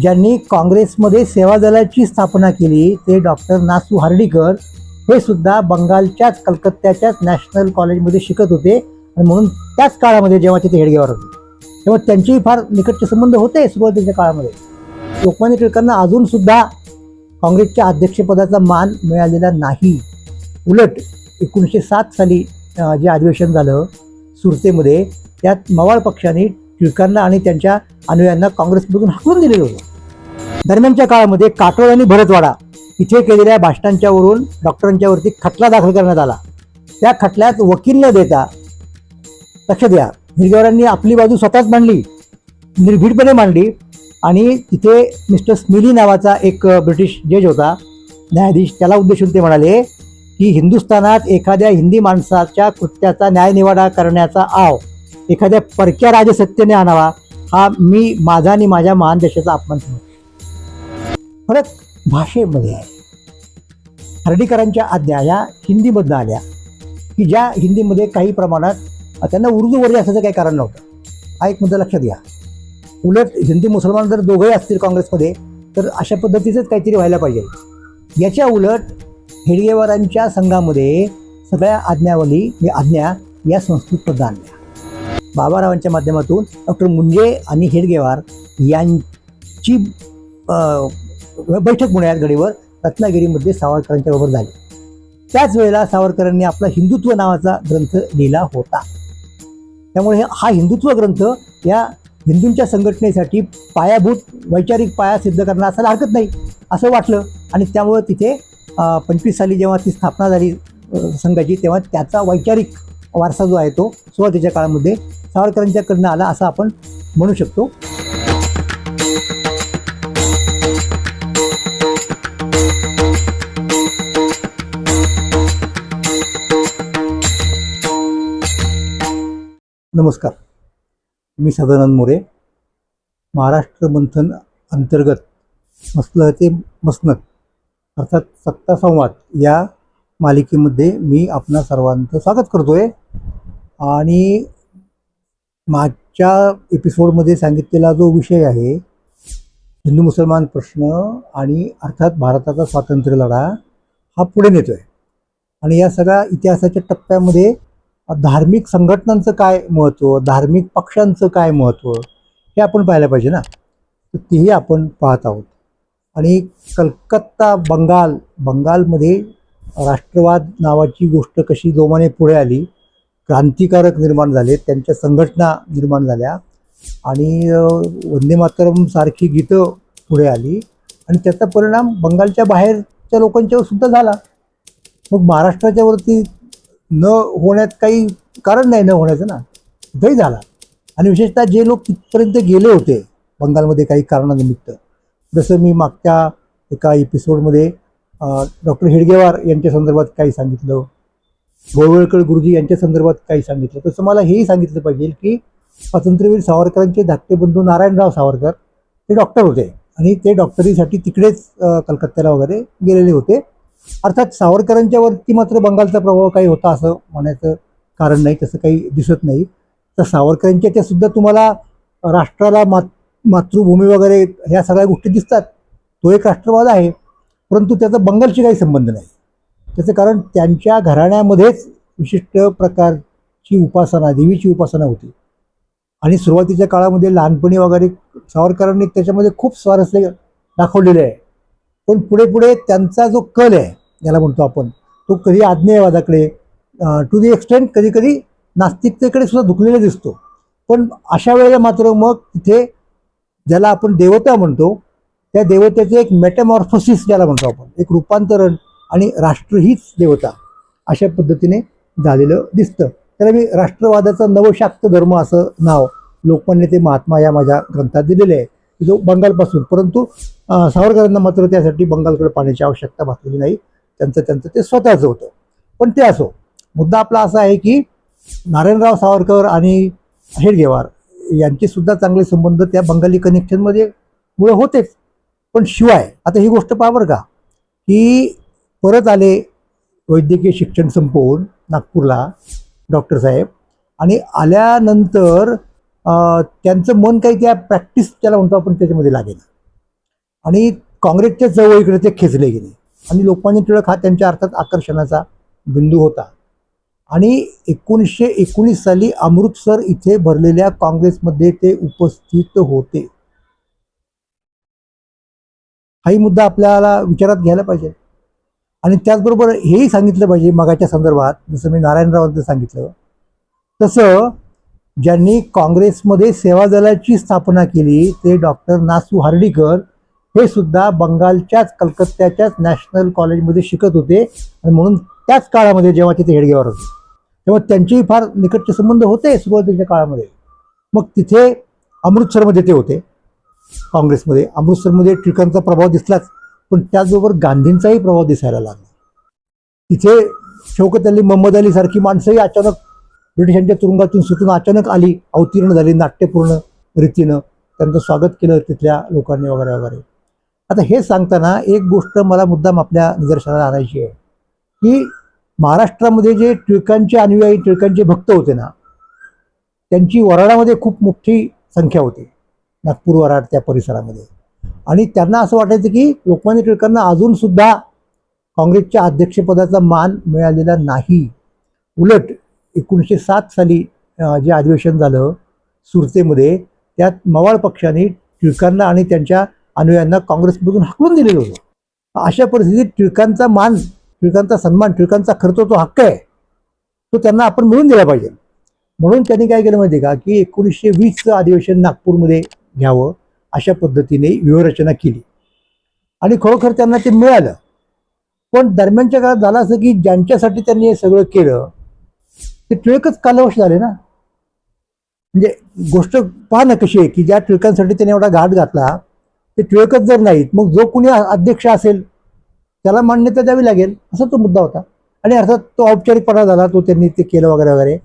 ज्यांनी काँग्रेसमध्ये सेवा दलाची स्थापना केली ते डॉक्टर नासू हार्डीकर. हे सुद्धा बंगालच्याच कलकत्त्याच्याच नॅशनल कॉलेजमध्ये शिकत होते. आणि म्हणून त्याच काळामध्ये जेव्हा तिथे हेडगेवार होते तेव्हा त्यांचेही फार निकटचे संबंध होते सुरुवातीच्या काळामध्ये. लोकमान्य टिळकांना अजूनसुद्धा काँग्रेसच्या अध्यक्षपदाचा मान मिळालेला नाही. उलट एकोणीसशे सात साली जे अधिवेशन झालं सुरतेमध्ये त्यात मवाळ पक्षाने टिळकांना आणि त्यांच्या अनुयांना काँग्रेसमधून हाकलून दिलेलं होतं. दरम्यानच्या काळामध्ये काटोळ आणि भरतवाडा इथे केलेल्या भाषणांच्यावरून डॉक्टरांच्यावरती खटला दाखल करण्यात आला. त्या खटल्यात वकील न देता लक्ष द्या हिरगेवारांनी आपली बाजू स्वतःच मांडली निर्भीडपणे मांडली आणि तिथे मिस्टर स्मिली नावाचा एक ब्रिटिश जज होता. न्यायाधीश त्याला उद्देशून ते म्हणाले की हिंदुस्थानात एखाद्या हिंदी माणसाच्या कृत्याचा न्यायनिवाडा करण्याचा आव एखाद्या परक्या राजसत्तेने आणावा हा मी माझा आणि माझ्या महान देशाचा अपमान समजतो. फरक भाषेमध्ये आहे. हर्डीकरांच्या आज्ञा या हिंदीमधनं आल्या की ज्या हिंदीमध्ये काही प्रमाणात त्यांना उर्दू वर्ग असायचं काही कारण नव्हतं. हा एक मुद्दा लक्षात घ्या. उलट हिंदी मुसलमान जर दोघंही असतील काँग्रेसमध्ये तर अशा पद्धतीचंच काहीतरी व्हायला पाहिजे. याच्या उलट हेडगेवारांच्या संघामध्ये सगळ्या आज्ञावली आज्ञा या संस्कृतमधून आणल्या बाबारावांच्या माध्यमातून डॉक्टर मुंजे आणि हेडगेवार यांची बैठक पुण्यात गडीवर रत्नागिरीमध्ये सावरकरांच्या बरोबर झाली. त्याच वेळेला सावरकरांनी आपला हिंदुत्व नावाचा ग्रंथ लिहिला होता. त्यामुळे हा हिंदुत्व ग्रंथ या हिंदूंच्या संघटनेसाठी पायाभूत वैचारिक पाया सिद्ध करणं असायला हरकत नाही असं वाटलं. आणि त्यामुळं तिथे पंचवीस साली जेव्हा ती स्थापना झाली संघाची तेव्हा त्याचा वैचारिक वारसा जो आहे तो सुरुवातीच्या काळामध्ये सावरकरांच्याकडनं आला असं आपण म्हणू शकतो. नमस्कार. मी सदानंद मोरे. महाराष्ट्र मंथन अंतर्गत मसलं ते मसनत अर्थात सत्ता संवाद या मालिकेमध्ये मी आपणा सर्वांचं स्वागत करतो आहे आणि मागच्या एपिसोडमध्ये सांगितलेला जो विषय आहे हिंदू मुसलमान प्रश्न आणि अर्थात भारताचा स्वातंत्र्य लढा हा पुढे आहे आणि या सगळ्या इतिहासाच्या टप्प्यामध्ये धार्मिक संघटनांचं काय महत्त्व धार्मिक पक्षांचं काय महत्त्व हे आपण पाहायला पाहिजे ना? तर तेही आपण पाहत आहोत. आणि कलकत्ता बंगाल बंगालमध्ये राष्ट्रवाद नावाची गोष्ट कशी जोमाने पुढे आली क्रांतिकारक निर्माण झाले त्यांच्या संघटना निर्माण झाल्या आणि वंदे मातरम सारखी गीतं पुढे आली आणि त्याचा परिणाम बंगालच्या बाहेरच्या लोकांच्यावर सुद्धा झाला. मग महाराष्ट्राच्या वरती न होण्यात काही कारण नाही न होण्याचं ना. तिथंही झाला. आणि विशेषतः जे लोक तिथपर्यंत गेले होते बंगालमध्ये काही कारणानिमित्त. जसं मी मागच्या एका एपिसोडमध्ये डॉक्टर हेडगेवार यांच्या संदर्भात काही सांगितलं. गोळवळकर गुरुजी यांच्या संदर्भात काही सांगितलं. तसं मला हेही सांगितलं पाहिजे की स्वातंत्र्यवीर सावरकरांचे धाकटे बंधू नारायणराव सावरकर ते डॉक्टर होते. आणि ते डॉक्टरीसाठी तिकडेच कलकत्त्याला वगैरे गेलेले होते. अर्थात सावरकरांच्या वरती मात्र बंगालचा प्रभाव काही होता असं म्हणायचं कारण नाही तसं काही दिसत नाही. तर सावरकरांच्या त्या सुद्धा तुम्हाला राष्ट्राला मात मातृभूमी वगैरे ह्या सगळ्या गोष्टी दिसतात. तो एक राष्ट्रवाद आहे परंतु त्याचा बंगालशी काही संबंध नाही. त्याचं कारण त्यांच्या घराण्यामध्येच विशिष्ट प्रकारची उपासना देवीची उपासना होती. आणि सुरुवातीच्या काळामध्ये लहानपणी वगैरे सावरकरांनी त्याच्यामध्ये खूप स्वारस्य दाखवलेलं आहे. पण पुढे पुढे त्यांचा जो कल आहे ज्याला म्हणतो आपण तो कधी आज्ञेयवादाकडे टू दी एक्सटेंट कधी कधी नास्तिकतेकडे सुद्धा दुखलेला दिसतो. पण अशा वेळेला मात्र मग तिथे ज्याला आपण देवता म्हणतो त्या देवतेचे एक मेटेमॉर्फोसिस ज्याला म्हणतो आपण एक रूपांतरण आणि राष्ट्र हीच देवता अशा पद्धतीने झालेलं दिसतं. त्याला मी राष्ट्रवादाचा नवशाक्त धर्म असं नाव लोकमान्य ते महात्मा या माझ्या ग्रंथात दिलेले आहे. जो बंगालपासून परंतु सावरकरांना मात्र त्यासाठी बंगालकडे पाण्याची आवश्यकता भासलेली नाही. त्यांचं त्यांचं ते स्वतःचं होतं. पण ते असो मुद्दा आपला असा आहे की नारायणराव सावरकर आणि हेडगेवार यांचे सुद्धा चांगले संबंध त्या बंगाली कनेक्शनमध्ये मुळे होतेच. पण शिवाय आता ही गोष्ट पहा बरं का की परत आले वैद्यकीय शिक्षण संपवून नागपूरला डॉक्टर साहेब आणि आल्यानंतर त्यांचं मन काही त्या प्रॅक्टिस त्याला म्हणतो आपण त्याच्यामध्ये लागेल. आणि काँग्रेसच्या चळवळीकडे ते खेचले गेले. आणि लोकमान्य टिळक हा त्यांच्या अर्थात आकर्षणाचा बिंदू होता. आणि एकोणीसशे एकोणीस साली अमृतसर इथे भरलेल्या काँग्रेसमध्ये ते उपस्थित होते. हाही मुद्दा आपल्याला विचारात घ्यायला पाहिजे. आणि त्याचबरोबर हेही सांगितलं पाहिजे मगाच्या संदर्भात जसं मी नारायणरावांचं सांगितलं तसं ज्यांनी काँग्रेसमध्ये सेवा दलाची स्थापना केली ते डॉक्टर नासू हार्डीकर हे सुद्धा बंगालच्याच कलकत्त्याच्याच नॅशनल कॉलेजमध्ये शिकत होते. आणि म्हणून त्याच काळामध्ये जेव्हा तिथे हेडगेवार होते तेव्हा त्यांचेही फार निकटचे संबंध होते सुरुवातीच्या काळामध्ये. मग तिथे अमृतसरमध्ये ते होते काँग्रेसमध्ये. अमृतसरमध्ये टिळकांचा प्रभाव दिसलाच पण त्याचबरोबर गांधींचाही प्रभाव दिसायला लागला. तिथे शौकत अली मोहम्मद अली सारखी माणसंही अचानक ब्रिटिशांच्या तुरुंगातून सुटून अचानक आली अवतीर्ण झाली नाट्यपूर्ण रीतीनं त्यांचं स्वागत केलं तिथल्या लोकांनी वगैरे वगैरे. आता हे सांगताना एक गोष्ट मला मुद्दाम आपल्या निदर्शनाला आणायची आहे की महाराष्ट्रामध्ये जे टिळकांचे अनुयायी टिळकांचे भक्त होते ना त्यांची वराडामध्ये खूप मोठी संख्या होती नागपूर वराड त्या परिसरामध्ये. आणि त्यांना असं वाटायचं की लोकमान्य टिळकांना अजूनसुद्धा काँग्रेसच्या अध्यक्षपदाचा मान मिळालेला नाही. उलट एकोणीसशे सात साली जे अधिवेशन झालं सुरतेमध्ये त्यात मवाळ पक्षाने टिळकांना आणि त्यांच्या अनुयायांना काँग्रेसमधून हाकलून दिलेलं होतं. अशा परिस्थितीत टिळकांचा मान टिळकांचा सन्मान टिळकांचा खर्च तो हक्क आहे. तो त्यांना आपण मिळून दिला पाहिजे. म्हणून त्यांनी काय केलं माहिती आहे का? की एकोणीसशे वीसचं अधिवेशन नागपूरमध्ये घ्यावं अशा पद्धतीने व्यूहरचना केली. आणि खरोखर त्यांना ते मिळालं. पण दरम्यानच्या काळात झालं असं की ज्यांच्यासाठी त्यांनी हे सगळं केलं ते टिळकच कालवश झाले ना. म्हणजे गोष्ट पहा ना कशी आहे की ज्या टिळकांसाठी त्याने एवढा घाट घातला ते टिळकच जर नाहीत मग जो कुणी अध्यक्ष असेल त्याला मान्यता द्यावी लागेल असा तो मुद्दा होता. आणि अर्थात तो औपचारिकपणा झाला तो त्यांनी ते केलं वगैरे वगैरे.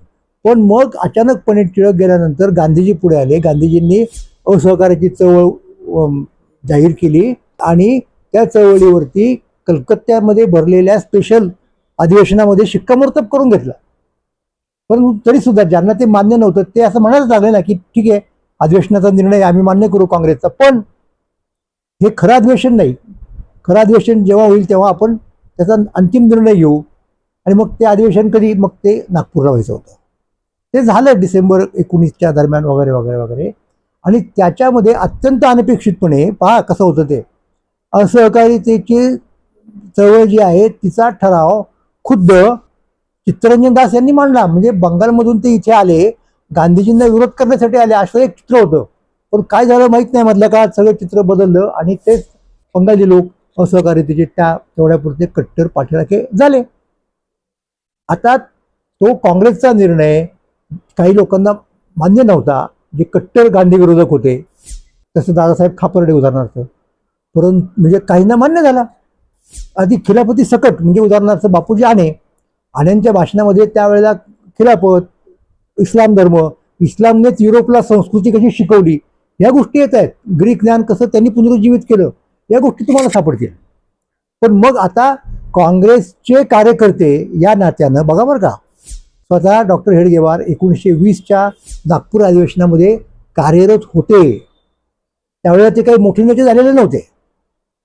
पण मग अचानकपणे टिळक गेल्यानंतर गांधीजी पुढे आले. गांधीजींनी असहकार्याची चळवळ जाहीर केली आणि त्या चळवळीवरती कलकत्त्यामध्ये भरलेल्या स्पेशल अधिवेशनामध्ये शिक्कामोर्तब करून घेतला. परंतु तरी सुद्धा ज्यांना ते मान्य नव्हतं ते असं म्हणायला लागले ना की ठीक आहे अधिवेशनाचा निर्णय आम्ही मान्य करू काँग्रेसचा. पण हे खरं अधिवेशन नाही. खरं अधिवेशन जेव्हा होईल तेव्हा आपण त्याचा अंतिम निर्णय घेऊ. आणि मग ते अधिवेशन कधी मग ते नागपूरला व्हायचं होतं. ते झालं डिसेंबर एकोणीसच्या दरम्यान वगैरे वगैरे वगैरे. आणि त्याच्यामध्ये अत्यंत अनपेक्षितपणे पहा कसं होतं ते. असहकारितेची चळवळ जी आहे तिचा ठराव खुद्द चित्तरंजन दास यांनी मांडला. म्हणजे बंगालमधून ते इथे आले गांधीजींना विरोध करण्यासाठी आले असं एक चित्र होतं. पण काय झालं माहीत नाही मधल्या काळात सगळं चित्र बदललं आणि तेच बंगाली लोक असहकारितेचे त्या तेवढ्यापुरते कट्टर पाठीराखे झाले. आता तो काँग्रेसचा निर्णय काही लोकांना मान्य नव्हता. जे कट्टर गांधी विरोधक होते तसं दादासाहेब खापर्डे उदाहरणार्थ. परंतु म्हणजे काहींना मान्य झाला. आधी खिलापती सकट म्हणजे उदाहरणार्थ बापूजी आणे आण्यांच्या भाषणामध्ये त्यावेळेला खिलाफत इस्लाम धर्म इस्लामनेच युरोपला संस्कृती कशी शिकवली या गोष्टी येत आहेत. ग्रीक ज्ञान कसं त्यांनी पुनरुज्जीवित केलं या गोष्टी तुम्हाला सापडतील. पण मग आता काँग्रेसचे कार्यकर्ते या नात्यानं बघा बरं का स्वतः डॉक्टर हेडगेवार एकोणीसशे वीसच्या नागपूर अधिवेशनामध्ये कार्यरत होते. त्यावेळेला ते काही मोठे नेते झालेले नव्हते.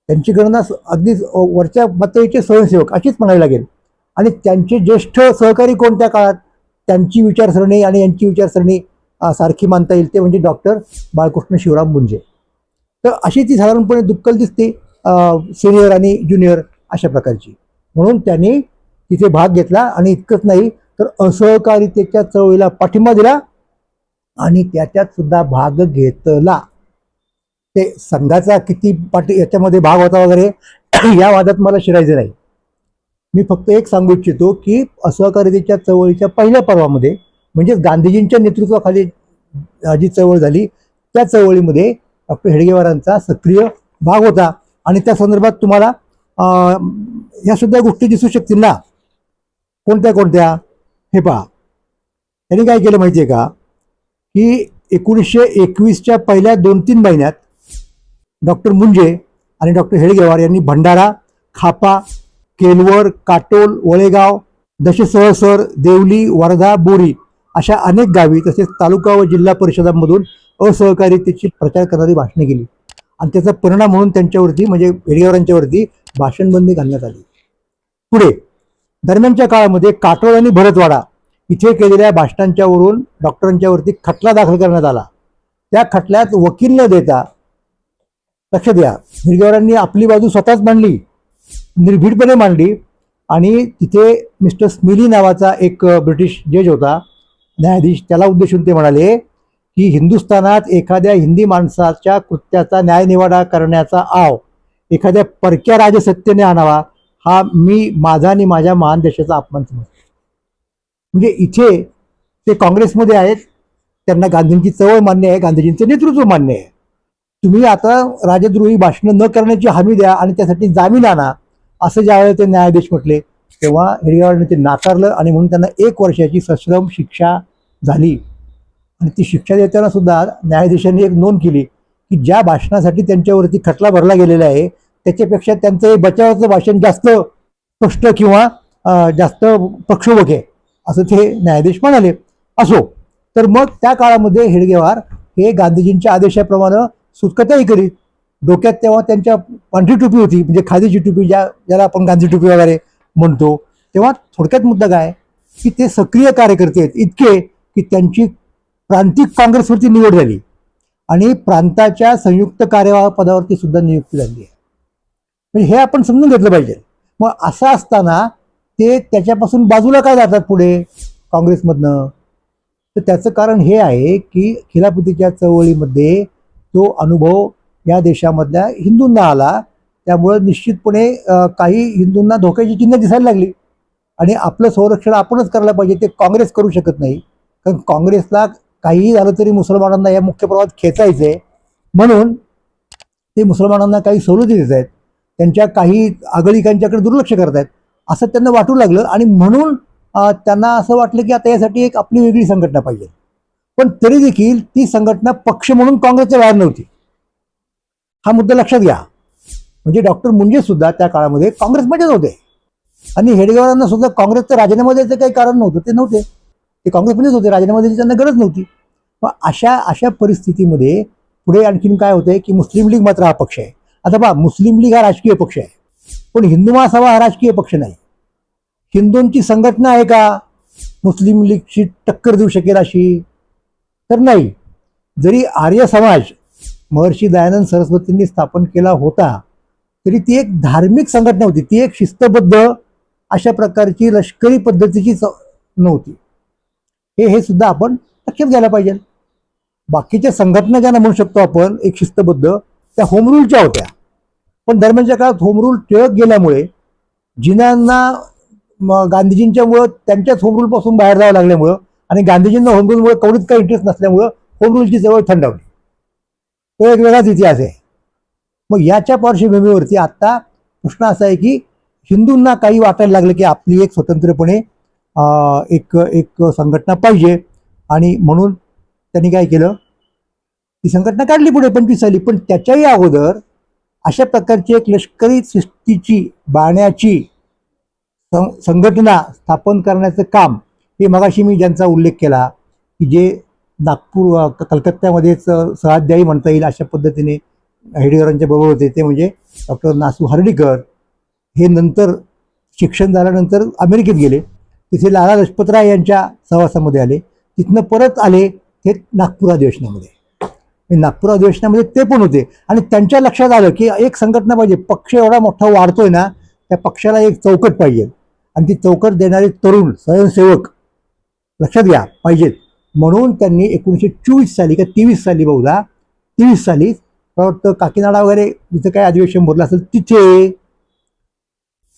त्यांची गणना अगदी वरच्या पातळीचे स्वयंसेवक अशीच म्हणावी लागेल. आणि त्यांचे ज्येष्ठ सहकारी कोणत्या काळात? त्यांची विचारसरणी आणि यांची विचारसरणी सारखी मानता येईल ते म्हणजे डॉक्टर बाळकृष्ण शिवराम मुंजे. तर अशी ती साधारणपणे दुक्कल दिसते सिनियर आणि ज्युनियर अशा प्रकारची. म्हणून त्यांनी तिथे भाग घेतला आणि इतकंच नाही तर असहकारितेच्या चळवळीला पाठिंबा दिला आणि त्याच्यात सुद्धा भाग घेतला. ते संघाचा किती पाठी याच्यामध्ये भाग होता वगैरे या वादात मला शिरायचं नाही. मी फक्त एक सांगू इच्छितो की असहकारितेच्या चळवळीच्या पहिल्या पर्वामध्ये म्हणजेच गांधीजींच्या नेतृत्वाखाली जी चळवळ झाली त्या चळवळीमध्ये डॉक्टर हेडगेवारांचा सक्रिय भाग होता. आणि त्या संदर्भात तुम्हाला ह्या सुद्धा गोष्टी दिसू शकतील ना? कोणत्या कोणत्या? हे पहा. त्यांनी काय केलं माहिती आहे का? की एकोणीसशे एकवीसच्या पहिल्या दोन तीन महिन्यात डॉक्टर मुंजे आणि डॉक्टर हेडगेवार यांनी भंडारा खापा केलवर काटोल वळेगाव दशसहसर देवली वर्धा बोरी अशा अनेक गावी तसेच तालुका व जिल्हा परिषदांमधून असहकारितेची प्रचार करणारी भाषणे केली. आणि त्याचा परिणाम म्हणून त्यांच्यावरती म्हणजे हेडगेवारांच्यावरती भाषणबंदी घालण्यात आली. पुढे दरम्यानच्या काळामध्ये काटोळ आणि भरतवाडा इथे केलेल्या भाषणांच्यावरून डॉक्टरांच्यावरती खटला दाखल करण्यात आला. त्या खटल्यात वकील न देता लक्ष द्या हेडगेवारांनी आपली बाजू स्वतःच मांडली. निर्भीडपणे मांडली. आणि तिथे मिस्टर स्मिली नावाचा एक ब्रिटिश जज होता. न्यायाधीश त्याला उद्देशून ते म्हणाले की हिंदुस्थानात एखाद्या हिंदी माणसाच्या कृत्याचा न्यायनिवाडा करण्याचा आव एखाद्या परक्या राजसत्तेने आणावा हा मी माझा आणि माझ्या महान देशाचा अपमान समजतो. म्हणजे इथे ते काँग्रेसमध्ये आहेत. त्यांना गांधींची चवळ मान्य आहे. गांधीजींचं नेतृत्व मान्य आहे. तुम्ही आता राजद्रोही भाषणं न करण्याची हमी द्या आणि त्यासाठी जामीन आणा. असं ज्यावेळेला ते न्यायाधीश म्हटले तेव्हा हेडगेवाडने ते नाकारलं आणि म्हणून त्यांना एक वर्षाची सश्रम शिक्षा झाली. आणि ती शिक्षा देताना सुद्धा न्यायाधीशांनी एक नोंद केली की ज्या भाषणासाठी त्यांच्यावरती खटला भरला गेलेला आहे त्याच्यापेक्षा त्यांचं हे बचावाचं भाषण जास्त स्पष्ट किंवा जास्त प्रक्षोभक आहे असं ते न्यायाधीश म्हणाले. असो तर मग त्या काळामध्ये हेडगेवार हे गांधीजींच्या आदेशाप्रमाणे सुटकताही करीत डोक्यात तेव्हा त्यांच्या पांढरी टोपी होती म्हणजे खादीची टोपी ज्या ज्याला आपण गांधी टोपी वगैरे म्हणतो. तेव्हा थोडक्यात मुद्दा काय की ते सक्रिय कार्यकर्ते आहेत इतके की त्यांची प्रांतिक काँग्रेसवरती निवड झाली. आणि प्रांताच्या संयुक्त कार्यवाह पदावरती सुद्धा नियुक्ती झाली आहे. म्हणजे हे आपण समजून घेतलं पाहिजे. मग असं असताना ते त्याच्यापासून बाजूला काय जातात पुढे? काँग्रेसमधनं. तर त्याचं कारण हे आहे की खिलाफतीच्या चळवळीमध्ये तो अनुभव या देशामधल्या हिंदूंना आला. त्यामुळं निश्चितपणे काही हिंदूंना धोक्याची चिन्ह दिसायला लागली. आणि आपलं संरक्षण आपणच करायला पाहिजे ते काँग्रेस करू शकत नाही. कारण काँग्रेसला काहीही झालं तरी मुसलमानांना या मुख्य प्रवाहात खेचायचं आहे. म्हणून ते मुसलमानांना काही सवलती देत आहेत. त्यांच्या काही आगळिकांच्याकडे दुर्लक्ष करत आहेत. असं त्यांना वाटू लागलं आणि म्हणून त्यांना असं वाटलं की आता यासाठी एक आपली वेगळी संघटना पाहिजे. पण तरी देखील ती संघटना पक्ष म्हणून काँग्रेसच्या बाहेर नव्हती. हा मुद्दा लक्षात घ्या. म्हणजे डॉक्टर मुंजे सुद्धा त्या काळामध्ये काँग्रेसमध्येच होते आणि हेडगेवारांना सुद्धा काँग्रेसचं राजीनामा द्यायचं काही कारण नव्हतं ते नव्हते. ते काँग्रेसमध्येच होते राजीनामा द्यायची त्यांना गरज नव्हती. मग अशा अशा परिस्थितीमध्ये पुढे आणखीन काय होतंय की मुस्लिम लीग मात्र हा पक्ष आहे. आता पहा मुस्लिम लीग हा राजकीय पक्ष आहे. पण हिंदू महासभा हा राजकीय पक्ष नाही. हिंदूंची संघटना आहे का? मुस्लिम लीगची टक्कर देऊ शकेल अशी? तर नाही. जरी आर्य समाज महर्षी दयानंद सरस्वतींनी स्थापन केला होता तरी ती एक धार्मिक संघटना होती. ती एक शिस्तबद्ध अशा प्रकारची लष्करी पद्धतीची स- नव्हती. हे हे सुद्धा आपण लक्षात घ्यायला पाहिजे. बाकीच्या संघटना ज्यांना म्हणू शकतो आपण एक शिस्तबद्ध त्या होमरूलच्या होत्या. पण दरम्यानच्या काळात होमरूल टिळक गेल्यामुळे जिन्यांना गांधीजींच्यामुळं त्यांच्याच होमरूलपासून बाहेर जावं लागल्यामुळं आणि गांधीजींना होमरूलमुळे कवडीत काही इंटरेस्ट नसल्यामुळं होमरूलची जवळ थंडावली. तो एक वेगळाच इतिहास आहे. मग याच्या पार्श्वभूमीवरती आत्ता प्रश्न असा आहे की हिंदूंना काही वाटायला लागलं की आपली एक स्वतंत्रपणे एक एक संघटना पाहिजे. आणि म्हणून त्यांनी काय केलं? ती संघटना काढली पुढे पंचवीस साली. पण त्याच्याही अगोदर अशा प्रकारची एक लष्करी सृष्टीची बाण्याची सं- संघटना स्थापन करण्याचं काम हे मगाशी मी ज्यांचा उल्लेख केला की जे नागपूर क- कलकत्त्यामध्येच सहाध्यायी म्हणता येईल अशा पद्धतीने हेडगरांच्या बरोबर होते ते म्हणजे डॉक्टर नासू हर्डीकर. हे नंतर शिक्षण झाल्यानंतर अमेरिकेत गेले. तिथे लाला लजपतराय यांच्या सहवासामध्ये आले. तिथनं परत आले हे नागपूर अधिवेशनामध्ये. नागपूर अधिवेशनामध्ये ते पण होते. आणि त्यांच्या लक्षात आलं की एक संघटना पाहिजे. पक्ष एवढा मोठा वाढतोय ना त्या पक्षाला एक चौकट पाहिजे. आणि ती चौकट देणारे तरुण स्वयंसेवक लक्षात घ्या पाहिजेत. म्हणून त्यांनी एकोणीसशे चोवीस साली का तेवीस साली बहुधा तेवीस साली मला वाटतं काकीनाडा वगैरे जिथं काय अधिवेशन भरलं असेल तिथे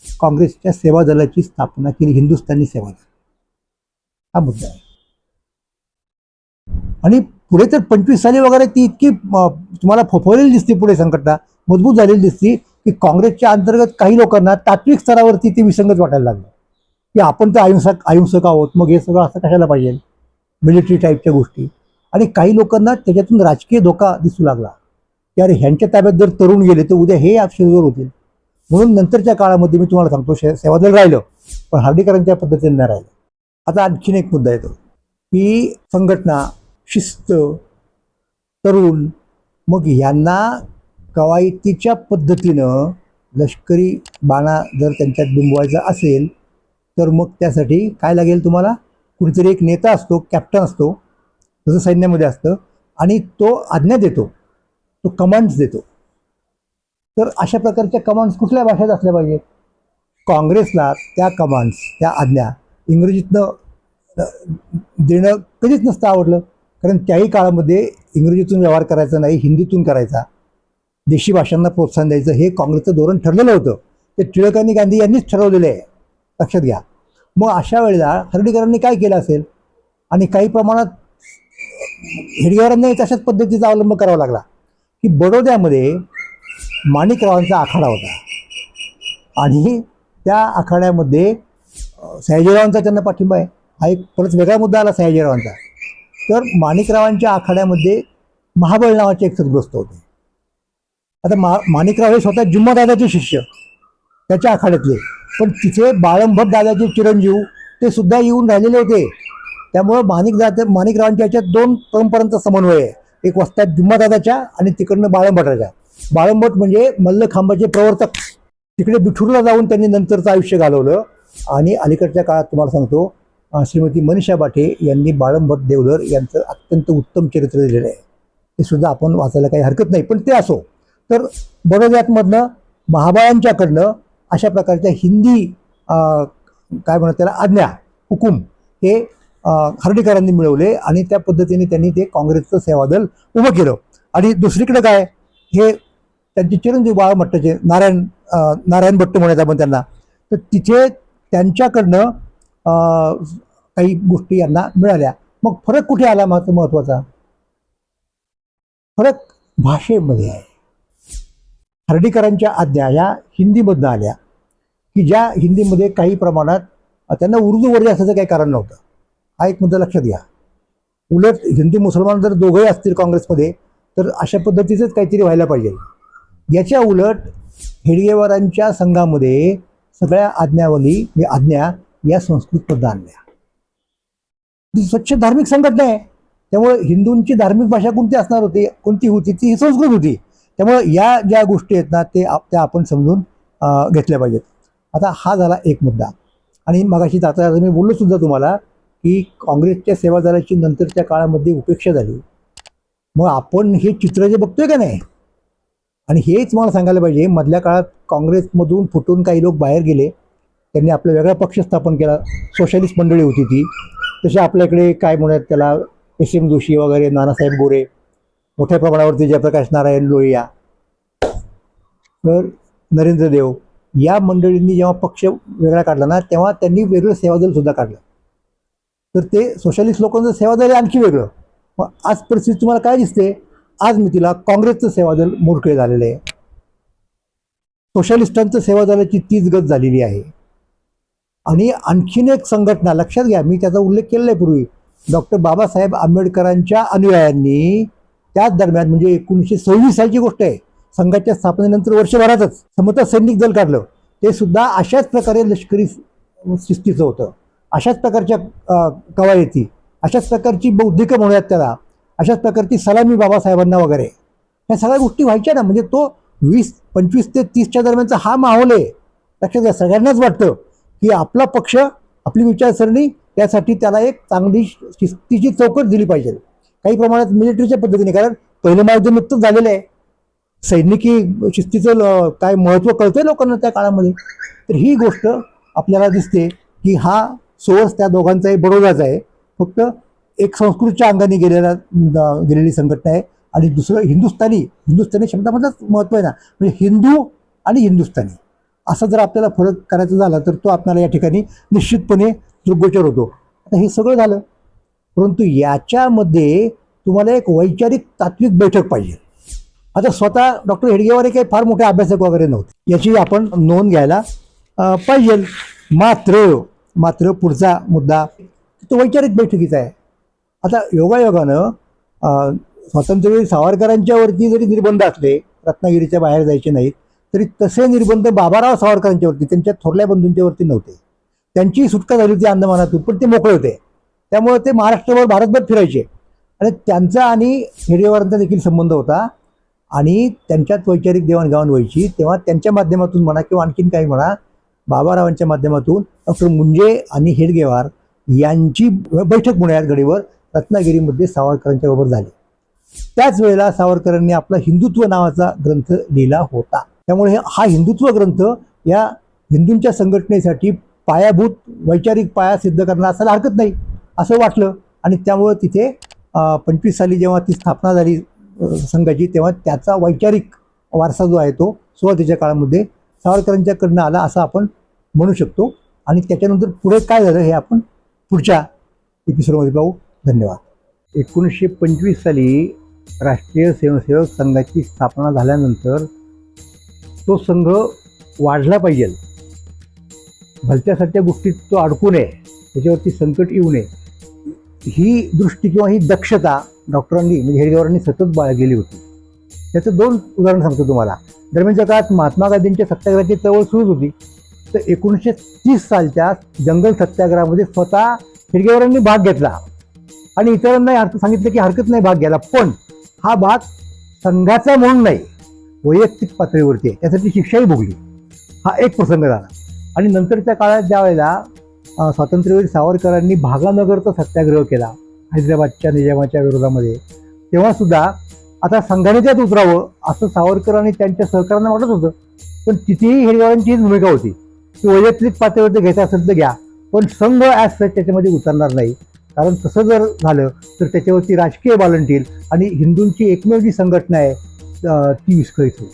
काँग्रेसच्या सेवा दलाची स्थापना केली हिंदुस्थानी सेवा दल. हा मुद्दा आहे. आणि पुढे तर पंचवीस साली वगैरे ती इतकी तुम्हाला फोफवलेली दिसते पुढे संघटना मजबूत झालेली दिसती की काँग्रेसच्या अंतर्गत काही लोकांना तात्विक स्तरावरती ते विसंगत वाटायला लागलं. की आपण तर अहिंसक अहिंसक आहोत मग हे सगळं असं कशाला पाहिजे? मिलिटरी टाईपच्या गोष्टी. आणि काही लोकांना त्याच्यातून राजकीय धोका दिसू लागला. की अरे ह्यांच्या ताब्यात जर तरुण गेले तर उद्या हे शिरजोर होतील. म्हणून नंतरच्या काळामध्ये मी तुम्हाला सांगतो शे- सेवादल राहिलं पण हार्दिकरांच्या पद्धतीने नाही राहिलं. आता आणखीन एक मुद्दा येतो. की संघटना शिस्त तरुण मग यांना कवायतीच्या पद्धतीनं लष्करी बाणा जर त्यांच्यात बिंबवायचा असेल तर मग त्यासाठी काय लागेल तुम्हाला? कुणीतरी एक नेता असतो कॅप्टन असतो जसं सैन्यामध्ये असतं आणि तो आज्ञा देतो तो कमांड्स देतो. तर अशा प्रकारच्या कमांड्स कुठल्या भाषेत असल्या पाहिजेत? काँग्रेसला त्या कमांड्स त्या आज्ञा इंग्रजीतनं देणं कधीच नसतं आवडलं. कारण त्याही काळामध्ये इंग्रजीतून व्यवहार करायचा नाही हिंदीतून करायचा. देशी भाषांना प्रोत्साहन द्यायचं हे काँग्रेसचं धोरण ठरलेलं होतं. ते टिळक आणि गांधी यांनीच ठरवलेलं आहे. लक्षात घ्या. मग अशा वेळेला हर्डीकरांनी काय केलं असेल? आणि काही प्रमाणात हेडगेवारांनाही तशाच पद्धतीचा अवलंब करावा लागला की बडोद्यामध्ये माणिकरावांचा आखाडा होता. आणि त्या आखाड्यामध्ये सयाजीरावांचा त्यांना पाठिंबा आहे. हा एक परत वेगळा मुद्दा आला सयाजीरावांचा. तर माणिकरावांच्या आखाड्यामध्ये महाबळ नावाचे एक सद्ग्रस्त होते. आता मा माणिकराव हे स्वतः जुम्मादादाचे शिष्य त्याच्या आखाड्यातले. पण तिथे बाळंभट दादाचे चिरंजीव ते सुद्धा येऊन राहिलेले होते. त्यामुळं माणिक दादा माणिकरावांच्या याच्यात दोन परंपरांचा समन्वय आहे. एक वस्तात जुम्मादादाच्या आणि तिकडनं बाळंभटाच्या बाळंभट म्हणजे मल्लखांबाचे प्रवर्तक. तिकडे बिठूरला जाऊन त्यांनी नंतरचं आयुष्य घालवलं. आणि अलीकडच्या काळात तुम्हाला सांगतो श्रीमती मनीषा बाटे यांनी बाळंभट देवधर यांचं अत्यंत उत्तम चरित्र दिलेलं आहे. ते सुद्धा आपण वाचायला काही हरकत नाही पण ते असो. तर बडोद्यातमधनं महाबाळांच्याकडनं अशा प्रकारच्या हिंदी काय म्हणतात त्याला आज्ञा हुकूम हे हर्डीकरांनी मिळवले आणि त्या पद्धतीने त्यांनी ते काँग्रेसचं सेवादल उभं केलं. आणि दुसरीकडे काय हे त्यांचे चिरंजीव बाळमट्टाचे नारायण नारायण भट्ट म्हणत आपण त्यांना. तर तिथे त्यांच्याकडनं अं, काही गोष्टी यांना मिळाल्या. मग फरक कुठे आला मात्र महत्त्वाचा? फरक भाषेमध्ये आहे. हर्डीकरांच्या आज्ञा या हिंदीमधनं आल्या. की ज्या हिंदीमध्ये काही प्रमाणात त्यांना उर्दू वर्ग असायचं काही कारण नव्हतं. हा एक मुद्दा लक्षात घ्या. उलट हिंदू मुसलमान जर दोघंही असतील काँग्रेसमध्ये तर अशा पद्धतीचंच काहीतरी व्हायला पाहिजे. याच्या उलट हेडगेवारांच्या संघामध्ये सगळ्या आज्ञावली म्हणजे आज्ञा या संस्कृतमधनं आणल्या. स्वच्छ धार्मिक संघटना आहे. त्यामुळे हिंदूंची धार्मिक भाषा कोणती असणार होती कोणती होती ती संस्कृत होती. त्यामुळे या ज्या गोष्टी आहेत ना ते आप- त्या आपण समजून घेतल्या पाहिजेत. आता हा झाला एक मुद्दा. आणि मगाशी जाता मी बोललो सुद्धा तुम्हाला की काँग्रेसच्या सेवादाराची नंतरच्या काळामध्ये उपेक्षा झाली. मग आपण हे चित्र जे बघतोय का नाही? आणि हेच मला सांगायला पाहिजे मधल्या काळात काँग्रेसमधून फुटून काही लोक बाहेर गेले त्यांनी आपला वेगळा पक्ष स्थापन केला सोशलिस्ट मंडळी होती ती. तसे आपल्याकडे काय म्हणतात त्याला एस एम जोशी वगैरे नानासाहेब गोरे मोठ्या प्रमाणावरती जयप्रकाश नारायण लोहिया. तर नरेंद्र देव या मंडळींनी जेव्हा पक्ष वेगळा काढला ना तेव्हा त्यांनी वेगळं सेवादल सुद्धा काढलं. तर ते सोशलिस्ट लोकांचं सेवादल आहे आणखी वेगळं. मग आज परिस्थिती तुम्हाला काय दिसते? आज मी तिला काँग्रेसचं सेवादल मोडकळे झालेलं आहे. सोशलिस्टांचं सेवादलाची तीच गत झालेली आहे. आणि आणखीन एक संघटना लक्षात घ्या मी त्याचा उल्लेख केलेला आहे पूर्वी. डॉक्टर बाबासाहेब आंबेडकरांच्या अनुयायांनी त्याच दरम्यान म्हणजे एकोणीसशे सव्वीस सालची गोष्ट आहे. संघाच्या स्थापनेनंतर वर्षभरातच समता सैनिक दल काढलं. ते सुद्धा अशाच प्रकारे लष्करी शिस्तीचं होतं. अशाच प्रकारच्या कवायती अशाच प्रकारची बौद्धिकं म्हणूयात त्याला अशाच प्रकारची सलामी बाबासाहेबांना वगैरे. ह्या सगळ्या गोष्टी व्हायच्या ना म्हणजे तो वीस पंचवीस ते तीसच्या दरम्यानचा हा माहोल आहे. लक्षात घ्या सगळ्यांनाच वाटतं की आपला पक्ष आपली विचारसरणी त्यासाठी त्याला एक चांगली शिस्तीची चौकट दिली पाहिजे. काही प्रमाणात मिलिटरीच्या पद्धतीने कारण पहिलं महायुद्ध नुकतंच झालेलं आहे. सैनिकी शिस्तीचं ल- काय महत्त्व कळतंय लोकांना त्या काळामध्ये? तर ही गोष्ट आपल्याला दिसते की हा सोर्स त्या दोघांचाही बडोदाचा आहे. फक्त एक संस्कृतच्या अंगाने गेलेला गेलेली संघटना आहे आणि दुसरं हिंदुस्थानी हिंदुस्थानी शब्दामधलंच महत्त्व आहे ना. म्हणजे हिंदू आणि हिंदुस्थानी. असा जर आपल्याला फरक करायचा झाला तर तो आपल्याला या ठिकाणी निश्चितपणे दृग्गोचर होतो. आता हे सगळं झालं परंतु याच्यामध्ये तुम्हाला एक वैचारिक तात्विक बैठक पाहिजे. आता स्वतः डॉक्टर हेडगेवारे हे काही फार मोठे अभ्यासक वगैरे नव्हते. याची आपण नोंद घ्यायला पाहिजे. मात्र मात्र पुढचा मुद्दा तो वैचारिक बैठकीचा आहे. आता योगायोगानं स्वातंत्र्यवीर सावरकरांच्यावरती जरी निर्बंध असले रत्नागिरीच्या बाहेर जायचे नाहीत तरी तसे निर्बंध बाबाराव सावरकरांच्यावरती त्यांच्या थोरल्या बंधूंच्यावरती नव्हते. त्यांची सुटका झाली होती अंदमानातून पण ते मोकळे होते. त्यामुळे ते महाराष्ट्रभर भारतभर फिरायचे. आणि त्यांचा आणि हेडगेवारांचा देखील संबंध होता. आणि त्यांच्यात वैचारिक देवाणघेवाण व्हायची तेव्हा त्यांच्या माध्यमातून म्हणा किंवा आणखीन काही म्हणा बाबारावांच्या माध्यमातून डॉक्टर मुंजे आणि हेडगेवार यांची बैठक पुण्यात गडीवर रत्नागिरीमध्ये सावरकरांच्या बरोबर झाली. त्याच वेळेला सावरकरांनी आपला हिंदुत्व नावाचा ग्रंथ लिहिला होता. त्यामुळे हा हिंदुत्व ग्रंथ या हिंदूंच्या संघटनेसाठी पायाभूत वैचारिक पाया सिद्ध करणार असायला हरकत नाही असं वाटलं. आणि त्यामुळं तिथे पंचवीस साली जेव्हा ती स्थापना झाली संघाची तेव्हा त्याचा वैचारिक वारसा जो आहे तो सुरुवातीच्या काळामध्ये सावरकरांच्याकडनं आला असं आपण म्हणू शकतो. आणि त्याच्यानंतर पुढे काय झालं हे आपण पुढच्या एपिसोडमध्ये पाहू. धन्यवाद. एकोणीसशे पंचवीस साली राष्ट्रीय स्वयंसेवक संघाची स्थापना झाल्यानंतर तो संघ वाढला पाहिजे. भलत्यासारख्या गोष्टीत तो अडकू नये त्याच्यावरती संकट येऊ नये. ही दृष्टी किंवा ही दक्षता डॉक्टरांनी म्हणजे हेडगेवरांनी सतत बाळगलेली होती. त्याचं दोन उदाहरण सांगतो तुम्हाला. दरम्यानच्या काळात महात्मा गांधींच्या सत्याग्रहाची चळवळ सुरूच होती. तर एकोणीसशे तीस सालच्या जंगल सत्याग्रहामध्ये स्वतः हेडगेवरांनी भाग घेतला. आणि इतरांनाही अर्थ सांगितलं की हरकत नाही भाग घ्यायला पण हा भाग संघाचा म्हणून नाही वैयक्तिक पातळीवरती आहे. त्यासाठी शिक्षाही भोगली. हा एक प्रसंग झाला. आणि नंतरच्या काळात ज्या वेळेला स्वातंत्र्यवीर सावरकरांनी भागानगरचा सत्याग्रह केला हैदराबादच्या निजामाच्या विरोधामध्ये. तेव्हा सुद्धा आता संघाने त्यात उतरावं असं सावरकर आणि त्यांच्या सहकाऱ्यांना वाटत होतं. पण तिथेही हेडगावांची हीच भूमिका होती. की वैयक्तिक पातळीवर घ्यायचं असेल तर घ्या. पण संघ ॲज सच त्याच्यामध्ये उतरणार नाही. कारण तसं जर झालं तर त्याच्यावरती राजकीय बालंटील आणि हिंदूंची एकमेव जी संघटना आहे ती विस्कळीत होईल.